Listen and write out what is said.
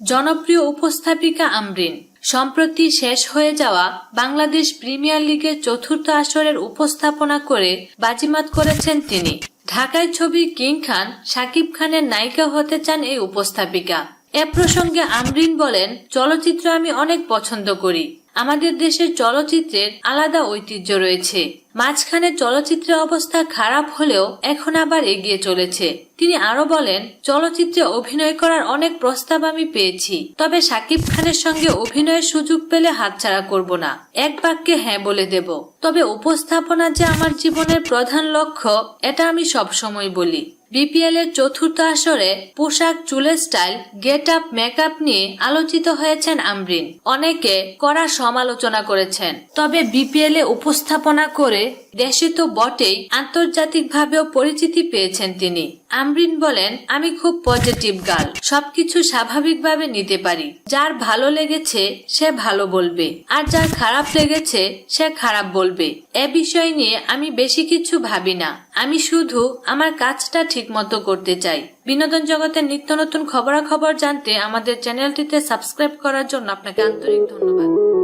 জনপ্রিয় উপস্থাপিকা আমরিন। সম্প্রতি শেষ হয়ে যাওয়া বাংলাদেশ প্রিমিয়ার লিগের চতুর্থ আসরের উপস্থাপনা করে বাজিমাত করেছেন তিনি। ঢাকায় ছবি কিং খান সাকিব খানের নায়িকা হতে চান এই উপস্থাপিকা। এ প্রসঙ্গে আমরিন বলেন, চলচ্চিত্র আমি অনেক পছন্দ করি। আমাদের দেশের চলচ্চিত্রের আলাদা ঐতিহ্য রয়েছে। মাঝখানে চলচ্চিত্রের অবস্থা খারাপ হলেও এখন আবার এগিয়ে চলেছে। তিনি আরও বলেন, চলচ্চিত্রে অভিনয় করার অনেক প্রস্তাব আমি পেয়েছি, তবে সাকিব খানের সঙ্গে অভিনয়ের সুযোগ পেলে হাতছাড়া করব না। এক বাক্যে হ্যাঁ বলে দেব। তবে উপস্থাপনা যে আমার জীবনের প্রধান লক্ষ্য, এটা আমি সবসময় বলি। বিপিএল এর চতুর্থ আসরে পোশাক, চুলের স্টাইল গেট আপ মেকআপ নিয়ে আলোচিত হয়েছেন আমরিন। অনেকে কড়া সমালোচনা করেছেন। তবে বিপিএল এ উপস্থাপনা করে দেশে তো বটেই আন্তর্জাতিকভাবেও পরিচিতি পেয়েছেন তিনি। আমরিন বলেন, আমি খুব পজিটিভ গার্ল সবকিছু স্বাভাবিকভাবে নিতে পারি। যার ভালো লেগেছে, সে ভালো বলবে। আর যার খারাপ লেগেছে, সে খারাপ বলবে। এ বিষয় নিয়ে আমি বেশি কিছু ভাবি না। আমি শুধু আমার কাজটা ঠিকমতো করতে চাই। বিনোদন জগতের নিত্য নতুন খবরাখবর জানতে আমাদের চ্যানেলটিতে সাবস্ক্রাইব করার জন্য আপনাকে আন্তরিক ধন্যবাদ।